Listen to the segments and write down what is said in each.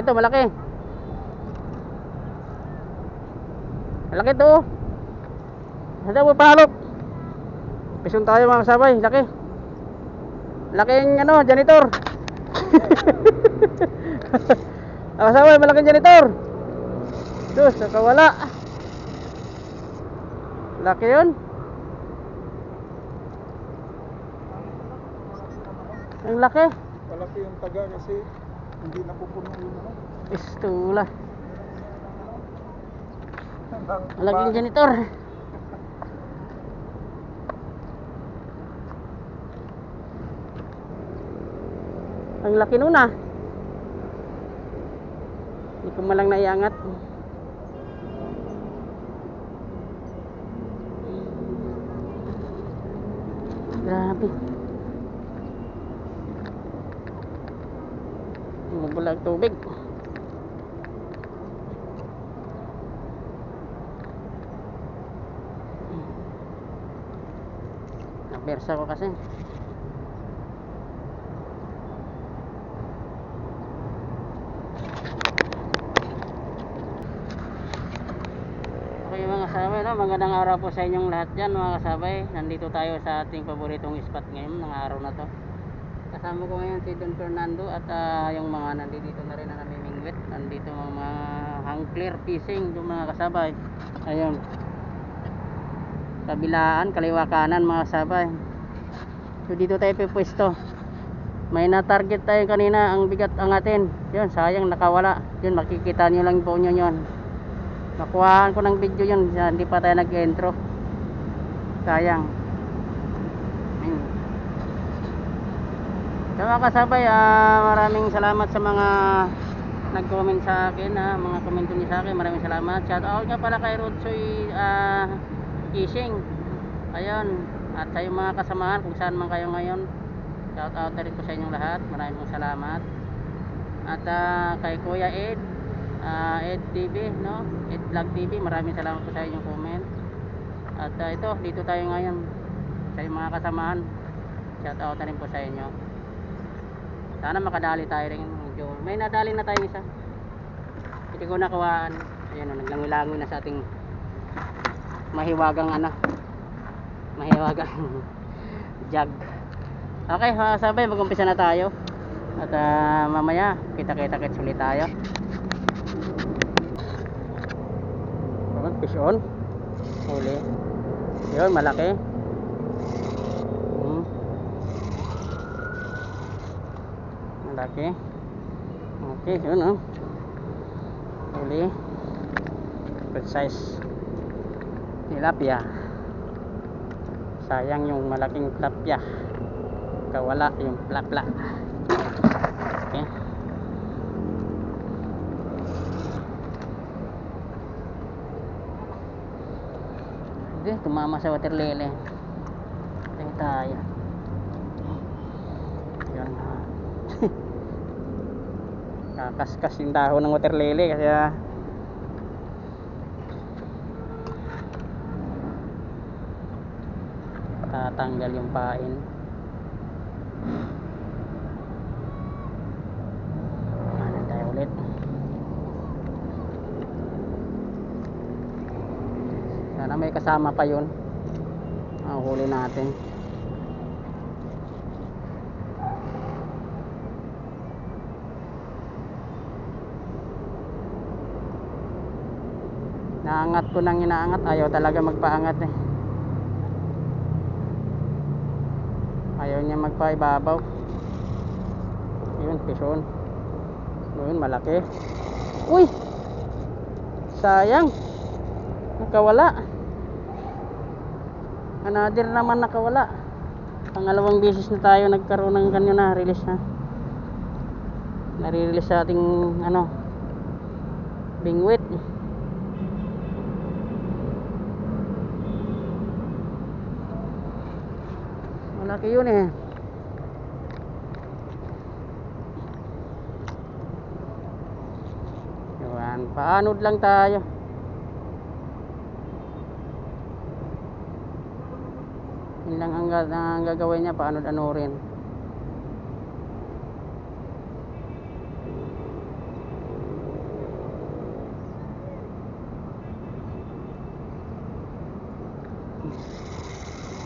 Malaki to, malaki. Malaki to. oh. Handa mo pahalop. Pison tayo mga kasabay, laki. Laking ano, janitor. mga kasabay, malaking janitor. Diyos, nakawala. Laki yun. Ang laki. Malaki yung taga kasi hindi napupuno yung ano. Istula. Malaking janitor. Ang laki nun ah. Hindi ko malang naiangat. Grabe. Bumubulag tubig. Napersa ko kasi. Okay mga kasabay, no? magandang araw po sa inyong lahat dyan mga kasabay. Nandito tayo sa ating paboritong spot ngayon ng araw na to. Kasama ko ngayon si Don Fernando at ah, yung mga nandito na rin na namimingwit. Nandito mga, mga hang clear fishing yung mga kasabay. Ayun. Kabilaan, kaliwa kanan mga kasabay. So dito tayo pipwesto. May na-target tayo kanina ang bigat ang atin. Yun, sayang nakawala. Yun, makikita nyo lang po nyo yun. Nakuhaan ko ng video yun. Hindi pa tayo nag-intro. Sayang. Ayun. So mga kasabay, ah, maraming salamat sa mga nag-comment sa akin, ah, mga komento niyo sa akin. Maraming salamat. Shout out nga pala kay Rodsoy ah, Fishing. Ayun. At sa mga kasamahan kung saan man kayo ngayon. Shout out na rin po sa inyong lahat. Maraming salamat. At ah, kay Kuya Ed, ah, Ed TV, no? Ed Vlog TV, maraming salamat po sa inyong comment. At ah, ito, dito tayo ngayon sa mga kasamahan. Shout out na rin po sa inyo. Sana makadali tayo rin. Medyo, may nadali na tayo isa. Hindi ko nakuhaan. Ayan o, naglangoy-langoy na sa ating mahiwagang ano. Mahiwagang jug. Okay, mga sabay, mag-umpisa na tayo. At ah, mamaya, kita-kita kits ulit tayo. Ayan, fish on. Huli. Yun, malaki. Hmm. Malaki. Okay, yun oh. Huli. Good size. Tilapia. Sayang yung malaking tilapia. Kawala yung plapla. Okay. Hindi, tumama sa water lily. Tayo tayo. Yan. Kakaskas yung dahon ng water lily kasi tatanggal yung pain. Ano tayo ulit? Sana may kasama pa yun. Ang huli natin. Naangat ko nang inaangat. Ayaw talaga magpaangat eh. Ayaw niya magpaibabaw. Yun, pison. Yun, malaki. Uy! Sayang. Nakawala. Another naman nakawala. Pangalawang beses na tayo nagkaroon ng ganyan na release na. Nare-release sa ating ano bingwit. malaki yun eh. Yan paanod lang tayo. Yun lang ang, ang gagawin niya paanod ano rin.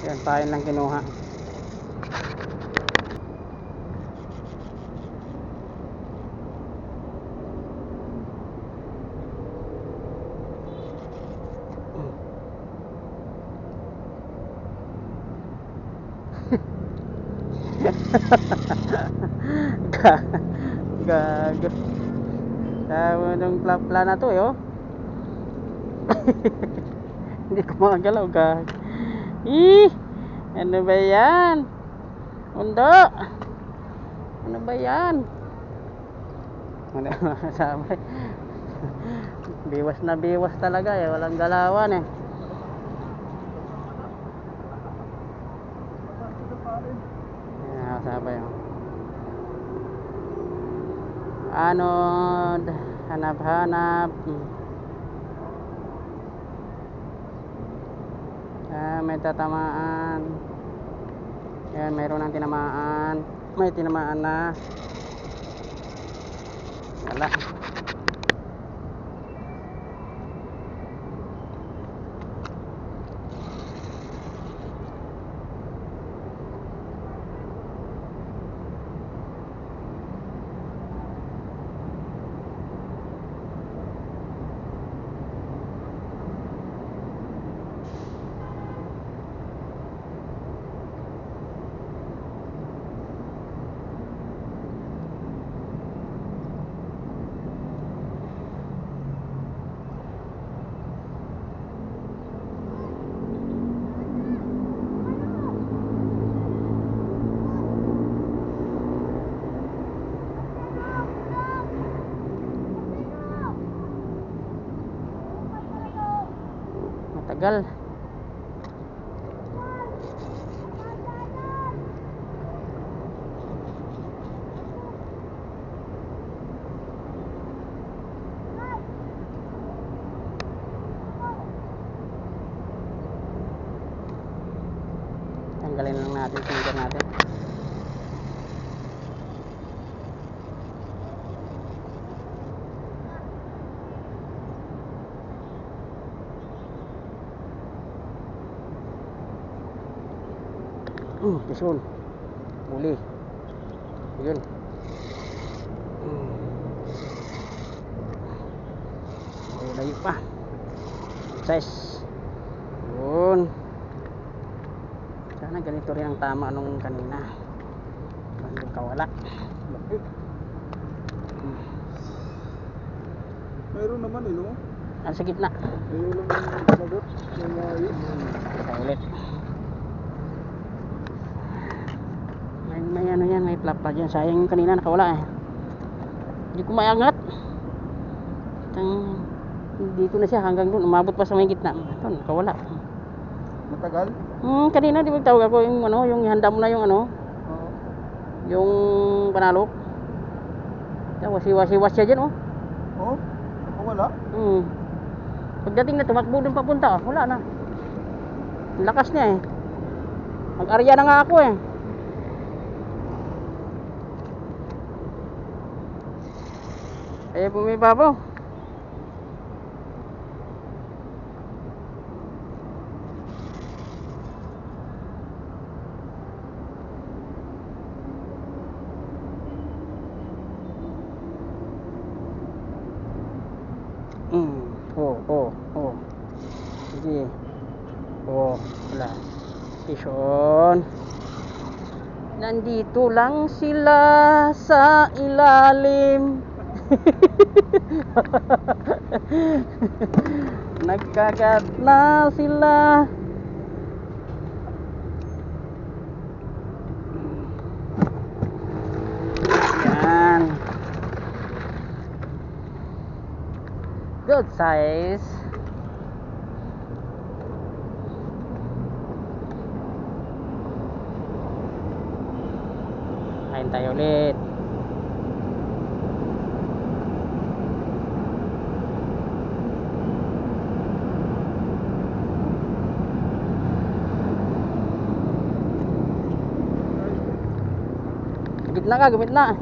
Yan tayo lang kinuha. Gago. Tama nung plapla na to eh, oh. Hindi ko makagalaw, gag. Ih! Ano ba yan? Mundo! Ano ba yan? Ano masasabi? biwas na biwas talaga eh. Walang galawan eh. Ayan, nakasabay oh. Ano, hanap-hanap. Ah, may tatamaan. Yan, mayroon ng tinamaan. May tinamaan na. Wala. Matagal. Tanggalin lang natin finger natin. Hmm, pisun. Uli. Yun. Hmm. Oh, layo pa. Size. Yun. Sana ganito rin ang tama nung kanina. Bandong kawala. Laki. Mayroon naman eh, no? Ah, sa gitna. Ayaw lang yung sagot. Yung uh, yun. Ito ulit. May, may flap pa dyan. Sayang yung kanina nakawala eh. Hindi ko mayangat. Tang, dito na siya hanggang doon. Umabot pa sa may gitna. Ito, nakawala. Matagal? Hmm, kanina di ba tawag ako yung ano, yung handa mo na yung ano, Oo. yung panalok. Wasi-wasi-was siya dyan oh. Oh? Nakawala? Hmm. Pagdating na tumakbo doon papunta, wala na. Lakas niya eh. Mag-arya na nga ako eh. Kaya bumibabaw. Mm. Oh, oh, oh. Sige. Oh, wala. Station. Nandito lang sila sa ilalim. Nagkagat na sila. Yan. Good size. Kain tayo ulit. Gumit lang ah, ka, gumit lang.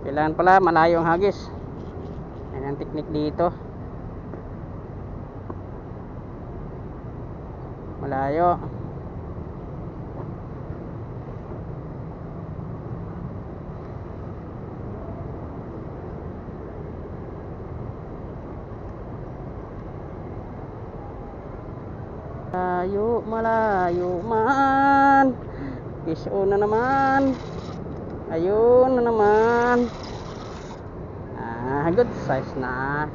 Kailangan pala malayo ang hagis. Yan ang technique dito. Malayo. Malayo. Malayo man. Fish on na naman. Ayun na naman. Ah, good size na.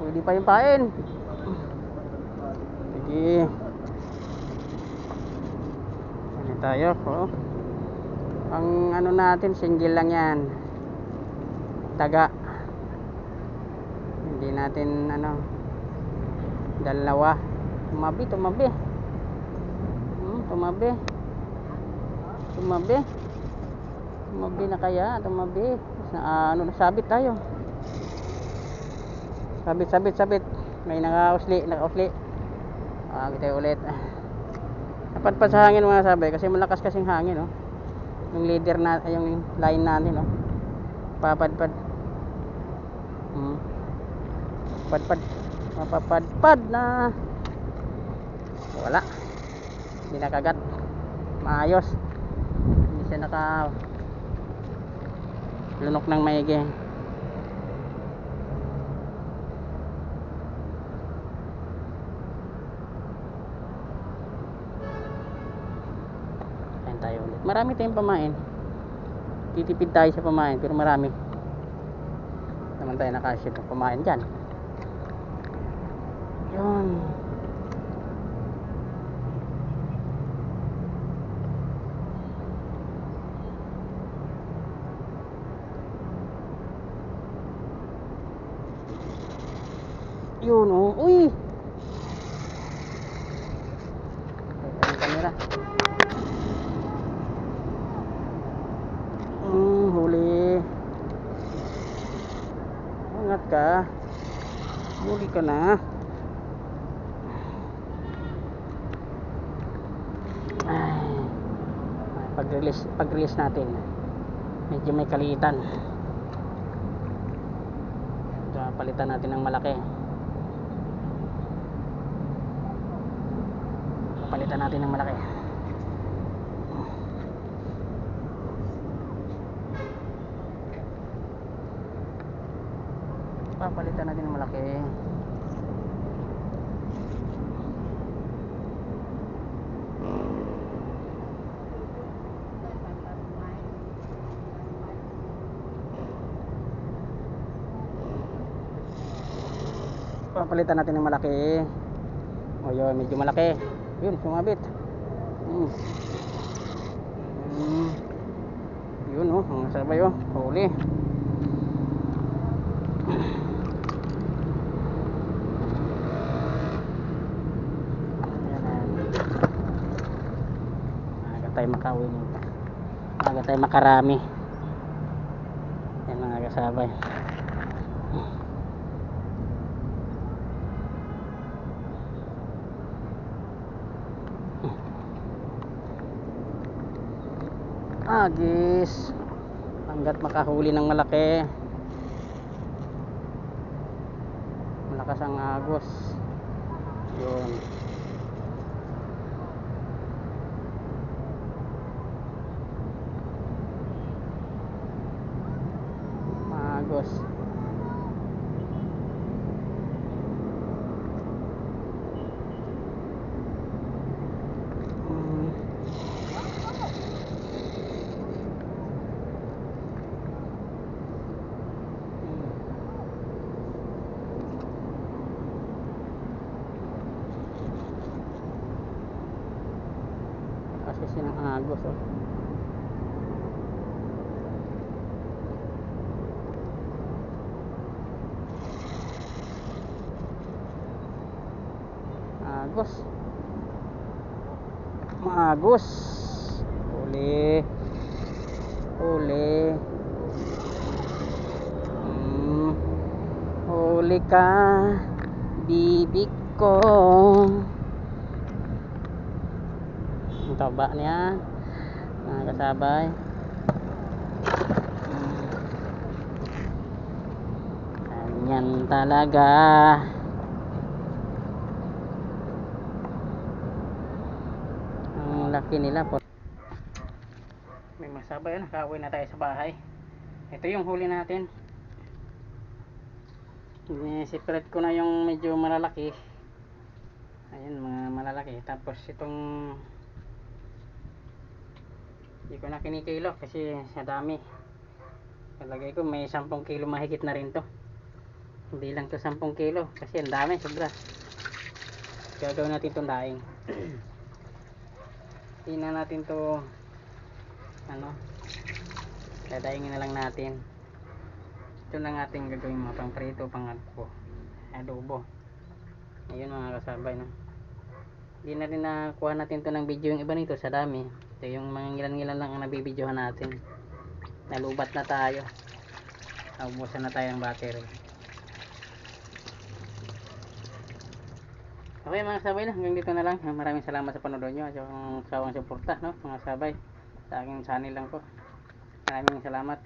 Pwede pa yung pain. Sige. Ano tayo? Oh. Ang ano natin, single lang yan. Taga. Hindi natin ano dalawa. Tumabi, tumabi. Hmm, tumabi. Tumabi. Tumabi na kaya, tumabi. Sa ano, sabit tayo. Sabit, sabit, sabit. May nakausli, nakausli. Ah, kita ulit. Dapat pa sa hangin mga sabi kasi malakas kasing hangin, no. Yung leader na yung line natin, no. Papadpad. Hmm. Padpad. Mapapadpad na. Wala. Hindi nakagat. Maayos. Hindi siya naka lunok ng maigi. Kain tayo ulit. Marami tayong pamain. Titipid tayo sa pamain pero marami. Naman tayo nakasip ng pamain dyan. Yun. Yun oh. Uy! Ang camera. Hmm, huli. Angat ka. Ka na. Ay. Pag-release, pag-release natin. Medyo may kalitan. So, palitan natin ng malaki. Palitan natin ng malaki. Papalitan natin ng malaki. Papalitan natin ng malaki. O yun, medyo malaki. Yun, sumabit. Hmm. Hmm. Yun oh, ang sabay oh, huli. Tayo makauwi nito. Aga tayo makarami. Yan mga kasabay. Agis. Hanggat makahuli ng malaki. Malakas ang agos. Yun. Agos. Mm. Kasi sinang agos oh. Agos. Maagos. Uli. Uli. Hmm. Huli ka. Bibig ko. taba niya mga kasabay ganyan talaga laki nila po. May masabay na nakauwi na tayo sa bahay. Ito yung huli natin. Separate ko na yung medyo malalaki. Ayun mga malalaki. Tapos itong hindi ko na kinikilo kasi sa dami. Palagay ko may 10 kilo mahigit na rin to. Hindi lang to 10 kilo kasi ang dami sobra. Gagawin natin itong daing hindi na natin to. Ano? Dadaingin na lang natin. Ito lang ating gagawin mga pang prito pang adobo. Adobo ayun mga kasabay no? Hindi na rin nakuha natin to ng video yung iba nito sa dami. Ito yung mga ngilan ngilan lang ang nabibidyohan natin. Nalubat na tayo. Naubusan na tayo ng battery okay mga sabay na. Hanggang dito na lang. Maraming salamat sa panonood nyo at yung sawang suporta no? Mga sabay. Sa aking channel lang po. Maraming salamat